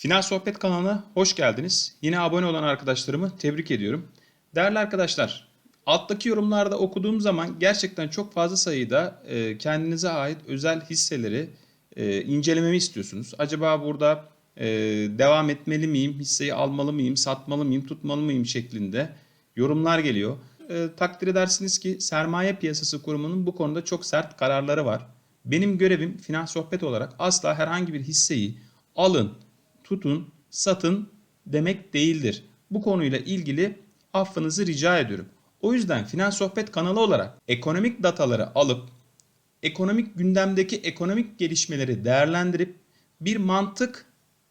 Final Sohbet kanalına hoş geldiniz. Yine abone olan arkadaşlarımı tebrik ediyorum. Değerli arkadaşlar, alttaki yorumlarda okuduğum zaman gerçekten çok fazla sayıda e, kendinize ait özel hisseleri e, incelememi istiyorsunuz. Acaba burada e, devam etmeli miyim, hisseyi almalı mıyım, satmalı mıyım, tutmalı mıyım şeklinde yorumlar geliyor. Takdir edersiniz ki Sermaye Piyasası Kurumu'nun bu konuda çok sert kararları var. Benim görevim finans sohbet olarak asla herhangi bir hisseyi alın, tutun, satın demek değildir. Bu konuyla ilgili affınızı rica ediyorum. O yüzden Finans Sohbet kanalı olarak ekonomik dataları alıp ekonomik gündemdeki ekonomik gelişmeleri değerlendirip bir mantık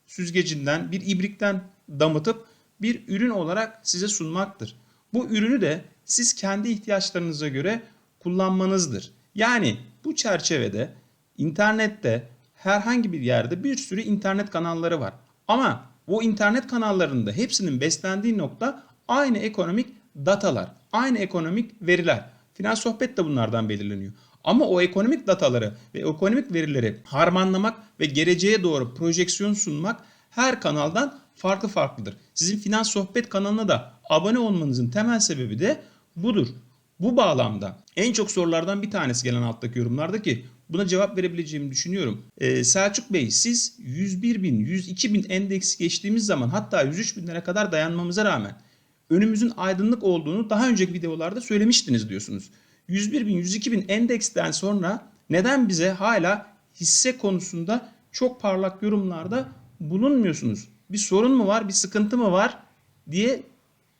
süzgecinden, bir ibrikten damıtıp bir ürün olarak size sunmaktır. Bu ürünü de siz kendi ihtiyaçlarınıza göre kullanmanızdır. Yani bu çerçevede internette herhangi bir yerde bir sürü internet kanalları var. Ama bu internet kanallarında hepsinin beslendiği nokta aynı ekonomik datalar, aynı ekonomik veriler. Finans sohbet de bunlardan belirleniyor. Ama o ekonomik dataları ve ekonomik verileri harmanlamak ve geleceğe doğru projeksiyon sunmak her kanaldan farklı farklıdır. Sizin Finans Sohbet kanalına da abone olmanızın temel sebebi de budur. Bu bağlamda en çok sorulardan bir tanesi gelen alttaki yorumlarda ki buna cevap verebileceğimi düşünüyorum. Ee, Selçuk Bey siz 101 bin, 102 bin endeksi geçtiğimiz zaman hatta 103 binlere kadar dayanmamıza rağmen önümüzün aydınlık olduğunu daha önceki videolarda söylemiştiniz diyorsunuz. 101 bin, 102 bin endeksten sonra neden bize hala hisse konusunda çok parlak yorumlarda bulunmuyorsunuz? Bir sorun mu var, bir sıkıntı mı var diye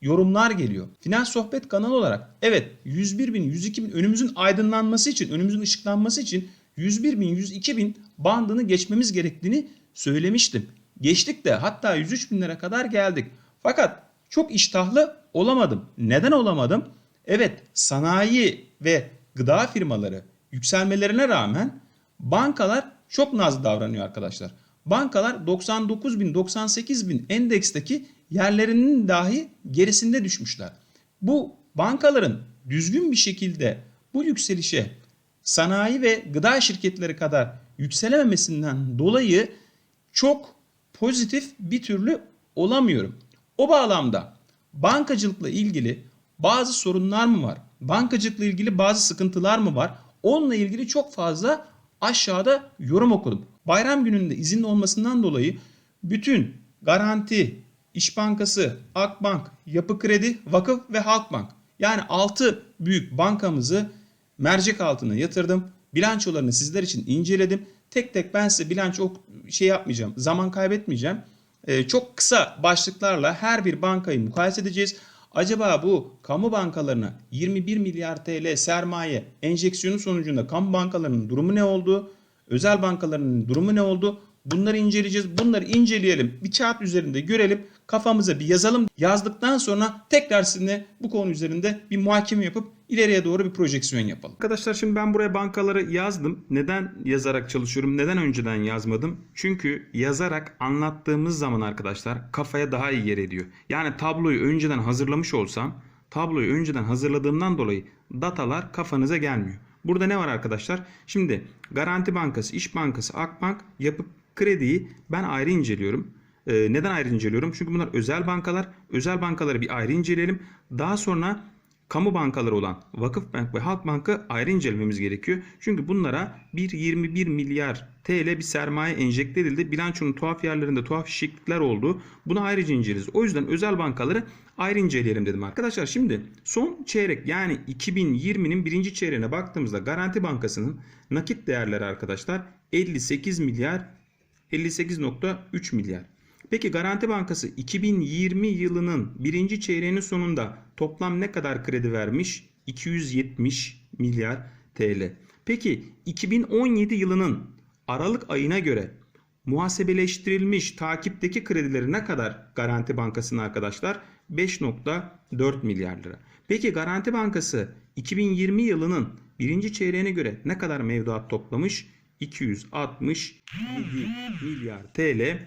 yorumlar geliyor. Finans Sohbet kanalı olarak evet 101 bin, 102 bin önümüzün aydınlanması için, önümüzün ışıklanması için 101 bin, 102 bin bandını geçmemiz gerektiğini söylemiştim. Geçtik de hatta 103 binlere kadar geldik. Fakat çok iştahlı olamadım. Neden olamadım? Evet sanayi ve gıda firmaları yükselmelerine rağmen bankalar çok nazlı davranıyor arkadaşlar. Bankalar 99 bin 98 bin endeksteki yerlerinin dahi gerisinde düşmüşler. Bu bankaların düzgün bir şekilde bu yükselişe sanayi ve gıda şirketleri kadar yükselememesinden dolayı çok pozitif bir türlü olamıyorum. O bağlamda bankacılıkla ilgili bazı sorunlar mı var? Bankacılıkla ilgili bazı sıkıntılar mı var? Onunla ilgili çok fazla aşağıda yorum okudum. Bayram gününde izinli olmasından dolayı bütün Garanti, İş Bankası, Akbank, Yapı Kredi, Vakıf ve Halkbank yani 6 büyük bankamızı mercek altına yatırdım. Bilançolarını sizler için inceledim. Tek tek ben size bilanço şey yapmayacağım. Zaman kaybetmeyeceğim. Ee, çok kısa başlıklarla her bir bankayı mukayese edeceğiz. Acaba bu kamu bankalarına 21 milyar TL sermaye enjeksiyonu sonucunda kamu bankalarının durumu ne oldu? Özel bankalarının durumu ne oldu? Bunları inceleyeceğiz. Bunları inceleyelim. Bir kağıt üzerinde görelim. Kafamıza bir yazalım. Yazdıktan sonra tekrar sizinle bu konu üzerinde bir muhakeme yapıp ileriye doğru bir projeksiyon yapalım. Arkadaşlar şimdi ben buraya bankaları yazdım. Neden yazarak çalışıyorum? Neden önceden yazmadım? Çünkü yazarak anlattığımız zaman arkadaşlar kafaya daha iyi yer ediyor. Yani tabloyu önceden hazırlamış olsam tabloyu önceden hazırladığımdan dolayı datalar kafanıza gelmiyor. Burada ne var arkadaşlar? Şimdi Garanti Bankası, İş Bankası, Akbank, Yapı Kredi'yi ben ayrı inceliyorum. Ee, neden ayrı inceliyorum? Çünkü bunlar özel bankalar. Özel bankaları bir ayrı inceleyelim. Daha sonra kamu bankaları olan Vakıfbank ve Halkbank'ı ayrı incelememiz gerekiyor. Çünkü bunlara 1.21 milyar TL bir sermaye enjekte edildi. Bilançonun tuhaf yerlerinde tuhaf şeklikler oldu. Bunu ayrıca inceleyeceğiz. O yüzden özel bankaları ayrı inceleyelim dedim arkadaşlar. Şimdi son çeyrek yani 2020'nin birinci çeyreğine baktığımızda Garanti Bankası'nın nakit değerleri arkadaşlar 58 milyar 58.3 milyar. Peki Garanti Bankası 2020 yılının birinci çeyreğinin sonunda toplam ne kadar kredi vermiş? 270 milyar TL. Peki 2017 yılının Aralık ayına göre muhasebeleştirilmiş takipteki kredileri ne kadar Garanti Bankası'nın arkadaşlar? 5.4 milyar lira. Peki Garanti Bankası 2020 yılının birinci çeyreğine göre ne kadar mevduat toplamış? 267 milyar TL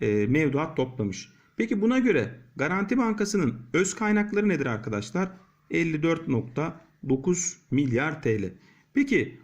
e, mevduat toplamış. Peki buna göre Garanti Bankası'nın öz kaynakları nedir arkadaşlar? 54.9 milyar TL. Peki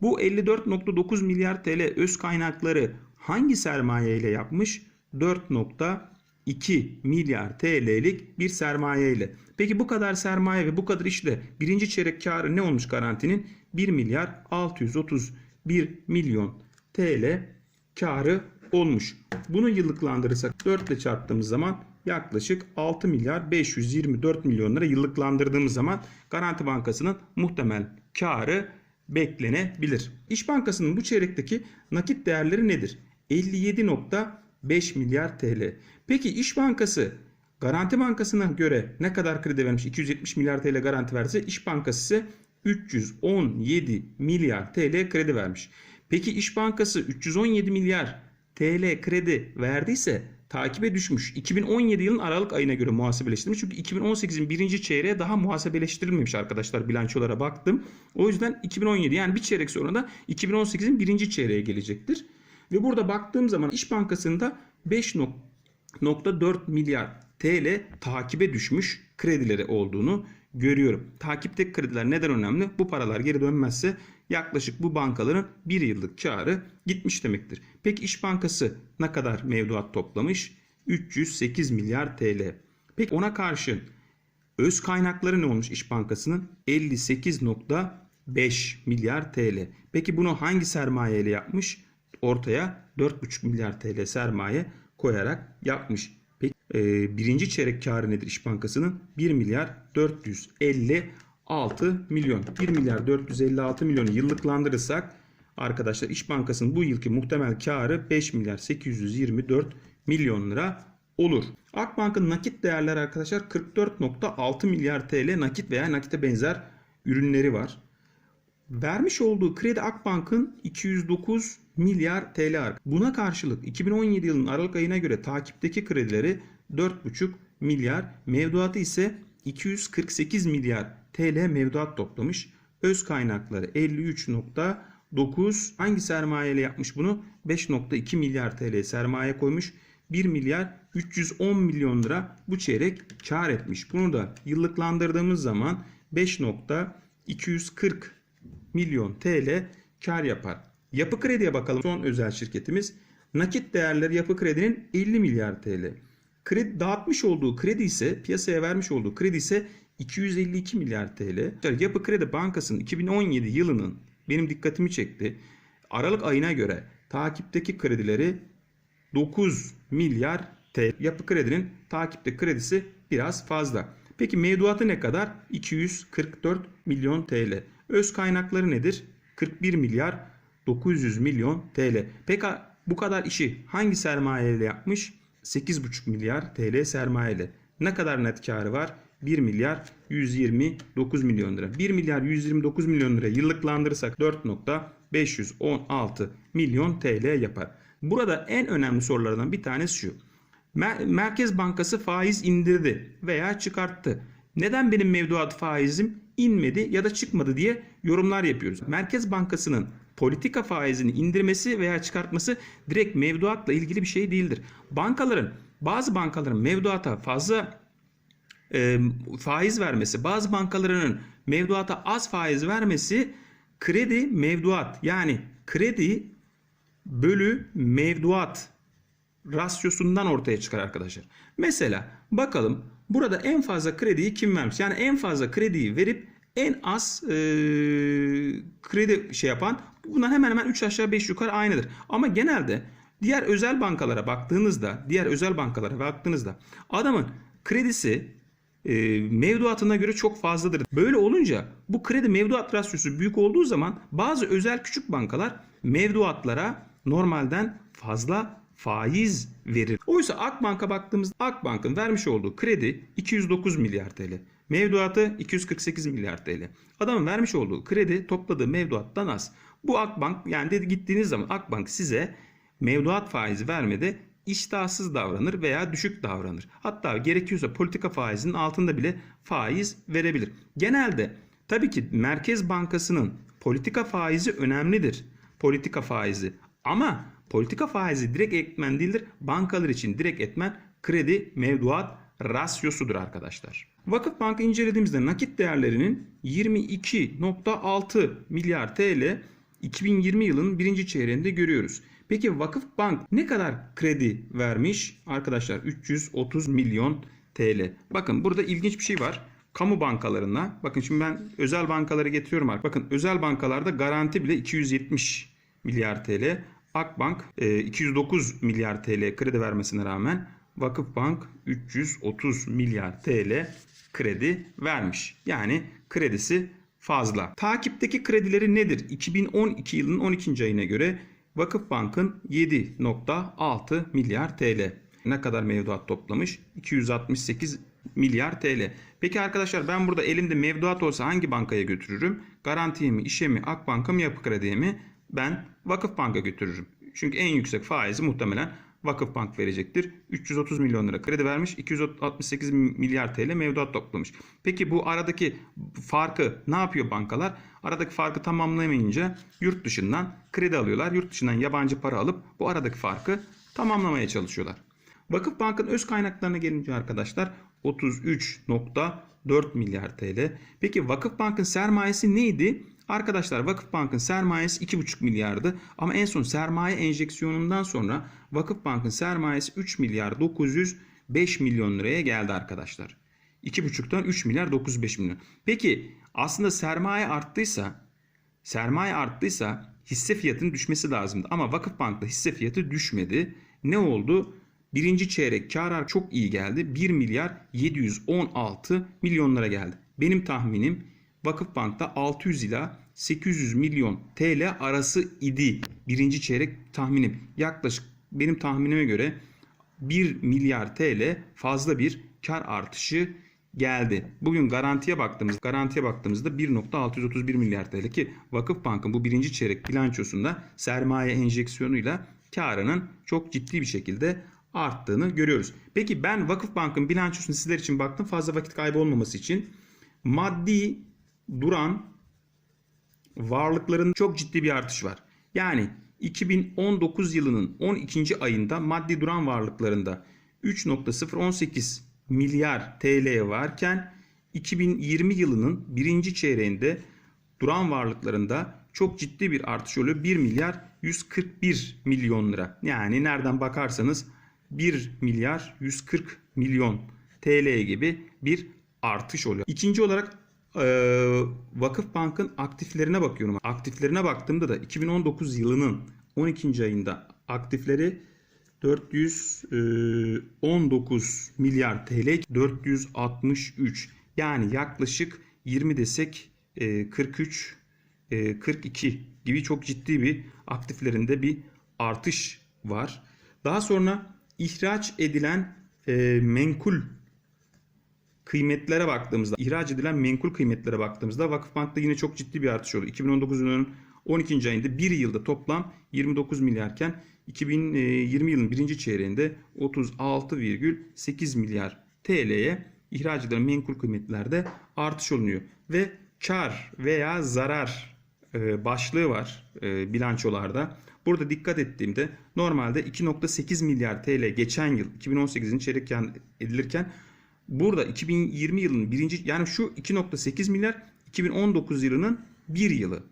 bu 54.9 milyar TL öz kaynakları hangi sermaye ile yapmış? 4.2 milyar TL'lik bir sermaye ile. Peki bu kadar sermaye ve bu kadar işle birinci çeyrek karı ne olmuş garantinin? 1 milyar 631 milyon TL karı olmuş. Bunu yıllıklandırırsak 4 ile çarptığımız zaman yaklaşık 6 milyar 524 milyon lira yıllıklandırdığımız zaman Garanti Bankası'nın muhtemel karı beklenebilir. İş Bankası'nın bu çeyrekteki nakit değerleri nedir? 57.5 milyar TL. Peki İş Bankası Garanti Bankası'na göre ne kadar kredi vermiş? 270 milyar TL garanti verse İş Bankası ise 317 milyar TL kredi vermiş. Peki İş Bankası 317 milyar TL kredi verdiyse takibe düşmüş. 2017 yılın Aralık ayına göre muhasebeleştirilmiş. Çünkü 2018'in birinci çeyreğe daha muhasebeleştirilmemiş arkadaşlar bilançolara baktım. O yüzden 2017 yani bir çeyrek sonra da 2018'in birinci çeyreğe gelecektir. Ve burada baktığım zaman İş Bankası'nda 5.4 milyar TL takibe düşmüş kredileri olduğunu görüyorum. Takipteki krediler neden önemli? Bu paralar geri dönmezse yaklaşık bu bankaların bir yıllık karı gitmiş demektir. Peki İş Bankası ne kadar mevduat toplamış? 308 milyar TL. Peki ona karşın öz kaynakları ne olmuş İş Bankası'nın? 58.5 milyar TL. Peki bunu hangi sermaye ile yapmış? Ortaya 4,5 milyar TL sermaye koyarak yapmış. Peki e, birinci çeyrek karı nedir İş Bankası'nın? 1 milyar 456 milyon. 1 milyar 456 milyonu yıllıklandırırsak arkadaşlar İş Bankası'nın bu yılki muhtemel karı 5 milyar 824 milyon lira olur. Akbank'ın nakit değerleri arkadaşlar 44.6 milyar TL nakit veya nakite benzer ürünleri var. Vermiş olduğu kredi Akbank'ın 209 milyar TL. Buna karşılık 2017 yılının Aralık ayına göre takipteki kredileri 4,5 milyar, mevduatı ise 248 milyar TL mevduat toplamış. Öz kaynakları 53.9 hangi sermayeyle yapmış bunu? 5.2 milyar TL sermaye koymuş. 1 milyar 310 milyon lira bu çeyrek kar etmiş. Bunu da yıllıklandırdığımız zaman 5.240 milyon TL kar yapar. Yapı Kredi'ye bakalım. Son özel şirketimiz. Nakit değerleri Yapı Kredi'nin 50 milyar TL. Kredi dağıtmış olduğu kredi ise piyasaya vermiş olduğu kredi ise 252 milyar TL. Yapı Kredi Bankası'nın 2017 yılının benim dikkatimi çekti. Aralık ayına göre takipteki kredileri 9 milyar TL. Yapı Kredi'nin takipte kredisi biraz fazla. Peki mevduatı ne kadar? 244 milyon TL. Öz kaynakları nedir? 41 milyar 900 milyon TL. Peki bu kadar işi hangi sermayeyle yapmış? 8,5 milyar TL sermayeyle. Ne kadar net karı var? 1 milyar 129 milyon lira. 1 milyar 129 milyon lira yıllıklandırırsak 4.516 milyon TL yapar. Burada en önemli sorulardan bir tanesi şu. Merkez Bankası faiz indirdi veya çıkarttı. Neden benim mevduat faizim inmedi ya da çıkmadı diye yorumlar yapıyoruz. Merkez Bankası'nın politika faizini indirmesi veya çıkartması direkt mevduatla ilgili bir şey değildir. Bankaların bazı bankaların mevduata fazla e, faiz vermesi, bazı bankalarının mevduata az faiz vermesi kredi mevduat yani kredi bölü mevduat rasyosundan ortaya çıkar arkadaşlar. Mesela bakalım burada en fazla krediyi kim vermiş? Yani en fazla krediyi verip en az e, kredi şey yapan bunlar hemen hemen 3 aşağı 5 yukarı aynıdır. Ama genelde diğer özel bankalara baktığınızda diğer özel bankalara baktığınızda adamın kredisi e, mevduatına göre çok fazladır. Böyle olunca bu kredi mevduat rasyosu büyük olduğu zaman bazı özel küçük bankalar mevduatlara normalden fazla faiz verir. Oysa Akbank'a baktığımızda Akbank'ın vermiş olduğu kredi 209 milyar TL. Mevduatı 248 milyar TL. Adamın vermiş olduğu kredi topladığı mevduattan az. Bu Akbank yani dedi gittiğiniz zaman Akbank size mevduat faizi vermede iştahsız davranır veya düşük davranır. Hatta gerekiyorsa politika faizinin altında bile faiz verebilir. Genelde tabii ki Merkez Bankası'nın politika faizi önemlidir. Politika faizi. Ama politika faizi direkt etmen değildir. Bankalar için direkt etmen kredi mevduat rasyosudur arkadaşlar. Vakıf Bank'ı incelediğimizde nakit değerlerinin 22.6 milyar TL 2020 yılının birinci çeyreğinde görüyoruz. Peki Vakıfbank ne kadar kredi vermiş? Arkadaşlar 330 milyon TL. Bakın burada ilginç bir şey var. Kamu bankalarına, bakın şimdi ben özel bankaları getiriyorum. artık. Bakın özel bankalarda garanti bile 270 milyar TL. Akbank e, 209 milyar TL kredi vermesine rağmen Vakıfbank 330 milyar TL kredi vermiş. Yani kredisi fazla. Takipteki kredileri nedir? 2012 yılının 12. ayına göre Vakıfbank'ın 7.6 milyar TL. Ne kadar mevduat toplamış? 268 milyar TL. Peki arkadaşlar ben burada elimde mevduat olsa hangi bankaya götürürüm? Garantiye mi, işe mi, Akbank'a mı, Yapı Kredi'ye mi? Ben Vakıfbank'a götürürüm. Çünkü en yüksek faizi muhtemelen Vakıfbank verecektir. 330 milyon lira kredi vermiş, 268 milyar TL mevduat toplamış. Peki bu aradaki farkı ne yapıyor bankalar? Aradaki farkı tamamlayamayınca yurt dışından kredi alıyorlar. Yurt dışından yabancı para alıp bu aradaki farkı tamamlamaya çalışıyorlar. Vakıfbank'ın öz kaynaklarına gelince arkadaşlar 33.4 milyar TL. Peki Vakıfbank'ın sermayesi neydi? Arkadaşlar Vakıfbank'ın sermayesi 2,5 milyardı ama en son sermaye enjeksiyonundan sonra Vakıfbank'ın sermayesi 3 milyar 905 milyon liraya geldi arkadaşlar. 2,5'tan 3 milyar 905 milyon. Peki aslında sermaye arttıysa sermaye arttıysa hisse fiyatının düşmesi lazımdı ama Vakıfbank'ta hisse fiyatı düşmedi. Ne oldu? Birinci çeyrek kar çok iyi geldi. 1 milyar 716 milyonlara geldi. Benim tahminim Vakıfbank'ta 600 ila 800 milyon TL arası idi. Birinci çeyrek tahminim. Yaklaşık benim tahminime göre 1 milyar TL fazla bir kar artışı geldi. Bugün garantiye baktığımız garantiye baktığımızda 1.631 milyar TL ki Vakıfbank'ın bu birinci çeyrek bilançosunda sermaye enjeksiyonuyla karının çok ciddi bir şekilde arttığını görüyoruz. Peki ben Vakıfbank'ın bilançosunu sizler için baktım fazla vakit kaybı olmaması için. Maddi duran varlıkların çok ciddi bir artış var. Yani 2019 yılının 12. ayında maddi duran varlıklarında 3.018 milyar TL varken 2020 yılının birinci çeyreğinde duran varlıklarında çok ciddi bir artış oluyor. 1 milyar 141 milyon lira. Yani nereden bakarsanız 1 milyar 140 milyon TL gibi bir artış oluyor. İkinci olarak e, Vakıfbank'ın aktiflerine bakıyorum. Aktiflerine baktığımda da 2019 yılının 12. ayında aktifleri 419 milyar TL 463 yani yaklaşık 20 desek e, 43 e, 42 gibi çok ciddi bir aktiflerinde bir artış var. Daha sonra ihraç edilen e, menkul kıymetlere baktığımızda, ihraç edilen menkul kıymetlere baktığımızda Vakıfbank'ta yine çok ciddi bir artış oldu. 2019 yılının 12. ayında bir yılda toplam 29 milyarken 2020 yılın birinci çeyreğinde 36,8 milyar TL'ye ihraç edilen menkul kıymetlerde artış olunuyor. Ve kar veya zarar e, başlığı var e, bilançolarda. Burada dikkat ettiğimde normalde 2.8 milyar TL geçen yıl 2018'in çeyrek edilirken burada 2020 yılının birinci yani şu 2.8 milyar 2019 yılının bir yılı.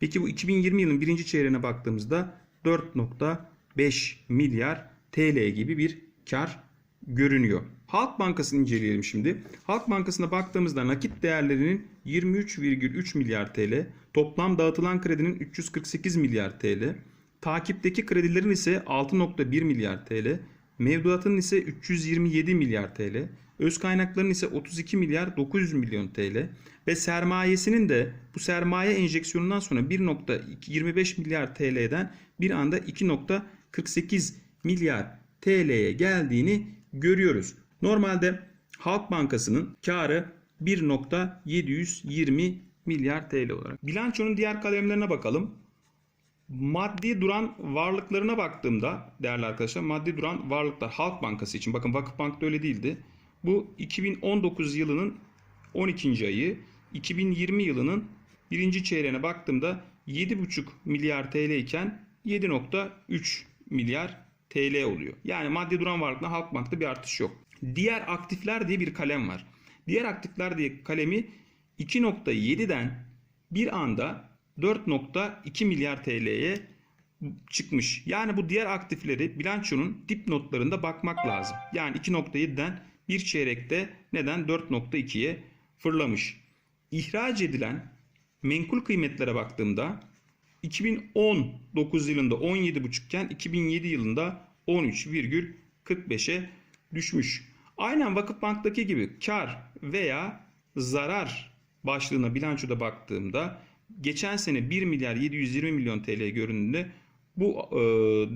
Peki bu 2020 yılının birinci çeyreğine baktığımızda 4.5 milyar TL gibi bir kar görünüyor. Halk Bankası'nı inceleyelim şimdi. Halk Bankası'na baktığımızda nakit değerlerinin 23,3 milyar TL, toplam dağıtılan kredinin 348 milyar TL, takipteki kredilerin ise 6.1 milyar TL, mevduatın ise 327 milyar TL, öz kaynakların ise 32 milyar 900 milyon TL ve sermayesinin de bu sermaye enjeksiyonundan sonra 1.25 milyar TL'den bir anda 2.48 milyar TL'ye geldiğini görüyoruz. Normalde Halk Bankası'nın karı 1.720 milyar TL olarak. Bilançonun diğer kalemlerine bakalım. Maddi duran varlıklarına baktığımda değerli arkadaşlar maddi duran varlıklar Halk Bankası için bakın Vakıfbank'ta öyle değildi. Bu 2019 yılının 12. ayı 2020 yılının birinci çeyreğine baktığımda 7,5 milyar TL iken 7.3 milyar TL oluyor. Yani maddi duran varlıkla Halkbank'ta bir artış yok. Diğer aktifler diye bir kalem var. Diğer aktifler diye kalemi 2.7'den bir anda 4.2 milyar TL'ye çıkmış. Yani bu diğer aktifleri bilançonun dipnotlarında bakmak lazım. Yani 2.7'den bir çeyrekte neden 4.2'ye fırlamış. İhraç edilen menkul kıymetlere baktığımda 2019 yılında 17,5 iken 2007 yılında 13,45'e düşmüş. Aynen Vakıfbank'taki gibi kar veya zarar başlığına bilançoda baktığımda geçen sene 1 milyar 720 milyon TL göründüğünde bu e,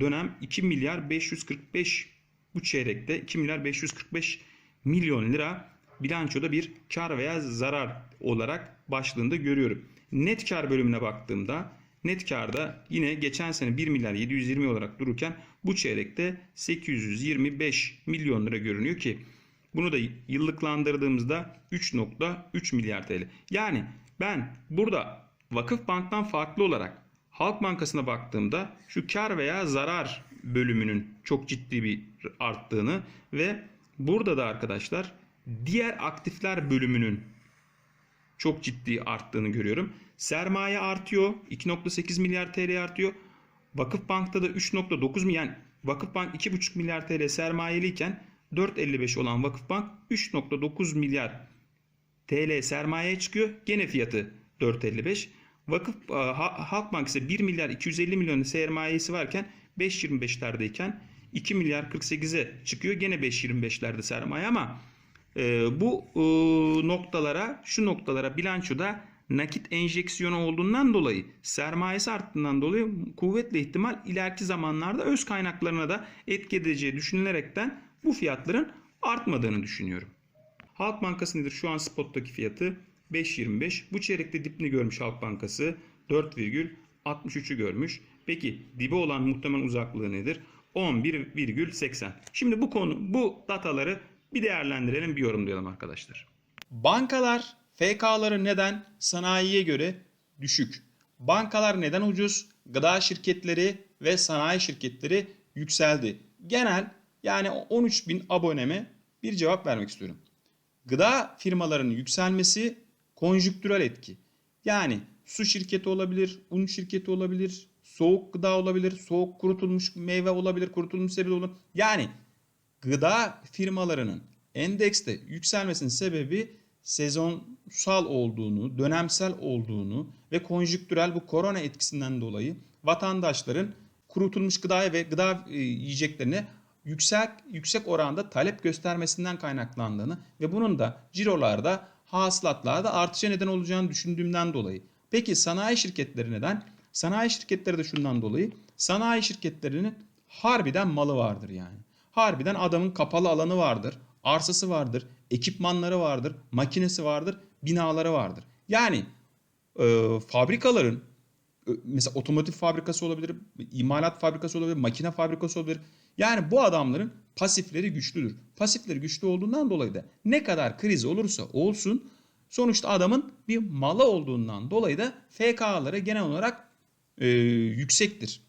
dönem 2 milyar 545 bu çeyrekte 2 milyar 545 milyon lira bilançoda bir kar veya zarar olarak başlığında görüyorum. Net kar bölümüne baktığımda net karda yine geçen sene 1 milyar 720 olarak dururken bu çeyrekte 825 milyon lira görünüyor ki bunu da yıllıklandırdığımızda 3.3 milyar TL. Yani ben burada Vakıf Bank'tan farklı olarak Halk Bankası'na baktığımda şu kar veya zarar bölümünün çok ciddi bir arttığını ve burada da arkadaşlar diğer aktifler bölümünün çok ciddi arttığını görüyorum. Sermaye artıyor. 2.8 milyar TL artıyor. Vakıf Bank'ta da 3.9 milyar yani Vakıf Bank 2.5 milyar TL sermayeliyken 4.55 olan Vakıf Bank 3.9 milyar TL sermaye çıkıyor. Gene fiyatı 4.55. Vakıf e, Halk Bank ise 1 milyar 250 milyon sermayesi varken 5.25'lerdeyken 2 milyar 48'e çıkıyor. Gene 5.25'lerde sermaye ama e, bu e, noktalara şu noktalara bilançoda nakit enjeksiyonu olduğundan dolayı sermayesi arttığından dolayı kuvvetli ihtimal ileriki zamanlarda öz kaynaklarına da etki edeceği düşünülerekten bu fiyatların artmadığını düşünüyorum. Halk Bankası nedir? Şu an spottaki fiyatı 5.25. Bu çeyrekte dipini görmüş Halk Bankası 4,63'ü görmüş. Peki dibi olan muhtemel uzaklığı nedir? 11,80. Şimdi bu konu bu dataları bir değerlendirelim, bir yorumlayalım arkadaşlar. Bankalar FK'ları neden sanayiye göre düşük? Bankalar neden ucuz? Gıda şirketleri ve sanayi şirketleri yükseldi. Genel yani 13 bin aboneme bir cevap vermek istiyorum. Gıda firmalarının yükselmesi konjüktürel etki. Yani su şirketi olabilir, un şirketi olabilir, soğuk gıda olabilir, soğuk kurutulmuş meyve olabilir, kurutulmuş sebze olabilir. Yani gıda firmalarının endekste yükselmesinin sebebi sezonsal olduğunu, dönemsel olduğunu ve konjüktürel bu korona etkisinden dolayı vatandaşların kurutulmuş gıdaya ve gıda e, yiyeceklerine yüksek yüksek oranda talep göstermesinden kaynaklandığını ve bunun da cirolarda, hasılatlarda artışa neden olacağını düşündüğümden dolayı. Peki sanayi şirketleri neden? Sanayi şirketleri de şundan dolayı. Sanayi şirketlerinin harbiden malı vardır yani. Harbiden adamın kapalı alanı vardır, arsası vardır, ekipmanları vardır, makinesi vardır, binaları vardır. Yani e, fabrikaların mesela otomotiv fabrikası olabilir, imalat fabrikası olabilir, makine fabrikası olabilir. Yani bu adamların pasifleri güçlüdür. Pasifleri güçlü olduğundan dolayı da ne kadar kriz olursa olsun sonuçta adamın bir malı olduğundan dolayı da FK'ları genel olarak e, yüksektir.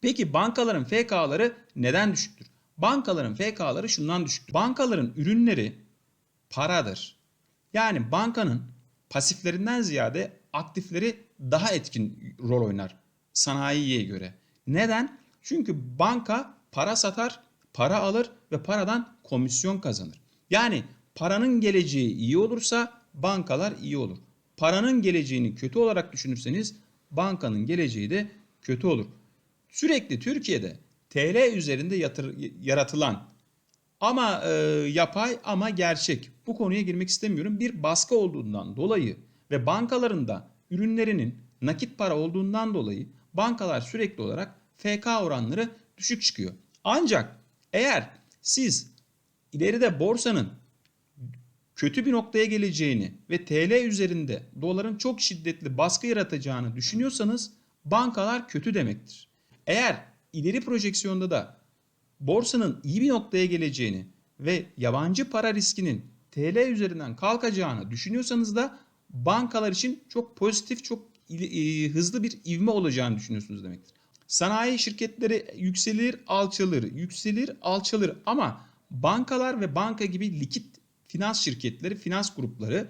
Peki bankaların FK'ları neden düşüktür? Bankaların FK'ları şundan düşüktür. Bankaların ürünleri paradır. Yani bankanın pasiflerinden ziyade aktifleri daha etkin rol oynar sanayiye göre. Neden? Çünkü banka para satar, para alır ve paradan komisyon kazanır. Yani paranın geleceği iyi olursa bankalar iyi olur. Paranın geleceğini kötü olarak düşünürseniz bankanın geleceği de kötü olur. Sürekli Türkiye'de TL üzerinde yatır, yaratılan ama e, yapay ama gerçek bu konuya girmek istemiyorum. Bir baskı olduğundan dolayı ve bankalarında ürünlerinin nakit para olduğundan dolayı bankalar sürekli olarak FK oranları düşük çıkıyor. Ancak eğer siz ileride borsanın kötü bir noktaya geleceğini ve TL üzerinde doların çok şiddetli baskı yaratacağını düşünüyorsanız bankalar kötü demektir. Eğer ileri projeksiyonda da borsanın iyi bir noktaya geleceğini ve yabancı para riskinin TL üzerinden kalkacağını düşünüyorsanız da bankalar için çok pozitif, çok e, hızlı bir ivme olacağını düşünüyorsunuz demektir. Sanayi şirketleri yükselir, alçalır, yükselir, alçalır ama bankalar ve banka gibi likit finans şirketleri, finans grupları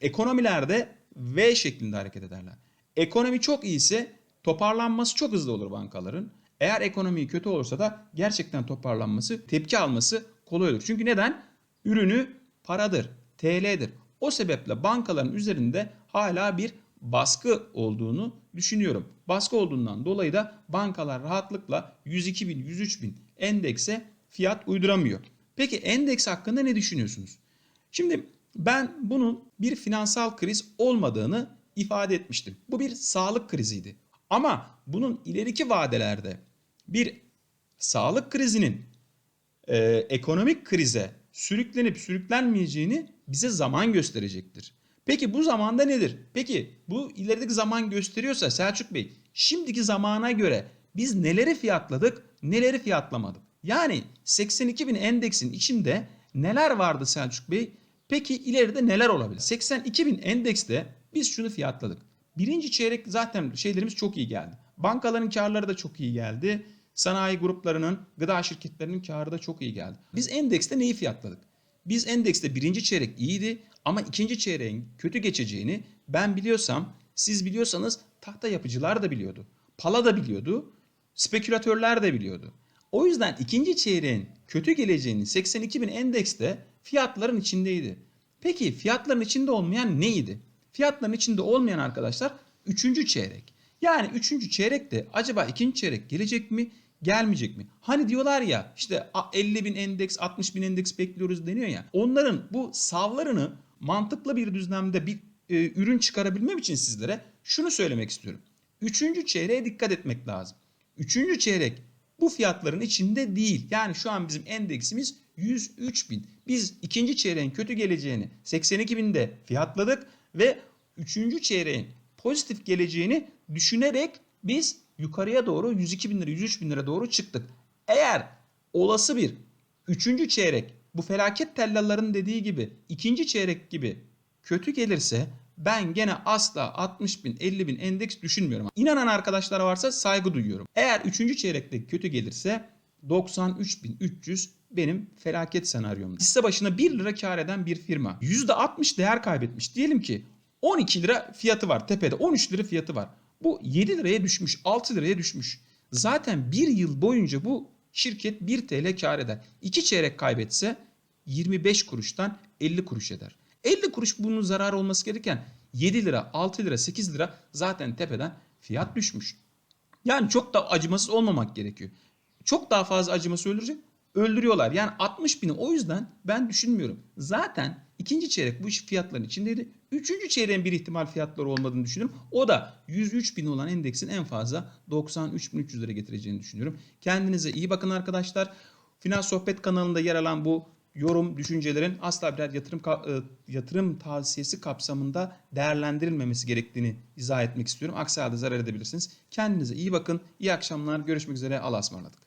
ekonomilerde V şeklinde hareket ederler. Ekonomi çok iyiyse toparlanması çok hızlı olur bankaların. Eğer ekonomi kötü olursa da gerçekten toparlanması, tepki alması kolay olur. Çünkü neden? Ürünü paradır, TL'dir. O sebeple bankaların üzerinde hala bir baskı olduğunu düşünüyorum. Baskı olduğundan dolayı da bankalar rahatlıkla 102 bin, 103 bin endekse fiyat uyduramıyor. Peki endeks hakkında ne düşünüyorsunuz? Şimdi ben bunun bir finansal kriz olmadığını ifade etmiştim. Bu bir sağlık kriziydi. Ama bunun ileriki vadelerde bir sağlık krizinin e, ekonomik krize sürüklenip sürüklenmeyeceğini bize zaman gösterecektir. Peki bu zamanda nedir? Peki bu ilerideki zaman gösteriyorsa Selçuk Bey şimdiki zamana göre biz neleri fiyatladık neleri fiyatlamadık? Yani 82 bin endeksin içinde neler vardı Selçuk Bey? Peki ileride neler olabilir? 82 bin endekste biz şunu fiyatladık. Birinci çeyrek zaten şeylerimiz çok iyi geldi. Bankaların karları da çok iyi geldi. Sanayi gruplarının, gıda şirketlerinin karı da çok iyi geldi. Biz endekste neyi fiyatladık? Biz endekste birinci çeyrek iyiydi ama ikinci çeyreğin kötü geçeceğini ben biliyorsam, siz biliyorsanız tahta yapıcılar da biliyordu. Pala da biliyordu, spekülatörler de biliyordu. O yüzden ikinci çeyreğin kötü geleceğini 82 bin endekste fiyatların içindeydi. Peki fiyatların içinde olmayan neydi? Fiyatların içinde olmayan arkadaşlar üçüncü çeyrek. Yani üçüncü çeyrekte acaba ikinci çeyrek gelecek mi? Gelmeyecek mi? Hani diyorlar ya işte 50 bin endeks 60 bin endeks bekliyoruz deniyor ya. Onların bu savlarını mantıklı bir düzlemde bir e, ürün çıkarabilmem için sizlere şunu söylemek istiyorum. Üçüncü çeyreğe dikkat etmek lazım. Üçüncü çeyrek bu fiyatların içinde değil. Yani şu an bizim endeksimiz 103 bin. Biz ikinci çeyreğin kötü geleceğini 82 binde fiyatladık ve üçüncü çeyreğin pozitif geleceğini düşünerek biz yukarıya doğru 102 bin lira 103 bin lira doğru çıktık. Eğer olası bir üçüncü çeyrek bu felaket tellalların dediği gibi ikinci çeyrek gibi kötü gelirse ben gene asla 60 bin 50 bin endeks düşünmüyorum. İnanan arkadaşlar varsa saygı duyuyorum. Eğer üçüncü çeyrekte kötü gelirse 93.300 benim felaket senaryom. Hisse başına 1 lira kar eden bir firma. %60 değer kaybetmiş. Diyelim ki 12 lira fiyatı var tepede 13 lira fiyatı var. Bu 7 liraya düşmüş 6 liraya düşmüş. Zaten bir yıl boyunca bu şirket 1 TL kar eder. 2 çeyrek kaybetse 25 kuruştan 50 kuruş eder. 50 kuruş bunun zararı olması gereken 7 lira, 6 lira, 8 lira zaten tepeden fiyat düşmüş. Yani çok da acımasız olmamak gerekiyor. Çok daha fazla acıması öldürecek. Öldürüyorlar. Yani 60 bini o yüzden ben düşünmüyorum. Zaten ikinci çeyrek bu iş fiyatların içindeydi. Üçüncü çeyreğin bir ihtimal fiyatları olmadığını düşünüyorum. O da 103 bin olan endeksin en fazla 93.300 lira getireceğini düşünüyorum. Kendinize iyi bakın arkadaşlar. Finans Sohbet kanalında yer alan bu yorum, düşüncelerin asla birer yatırım e, yatırım tavsiyesi kapsamında değerlendirilmemesi gerektiğini izah etmek istiyorum. Aksi halde zarar edebilirsiniz. Kendinize iyi bakın. İyi akşamlar. Görüşmek üzere. Allah'a ısmarladık.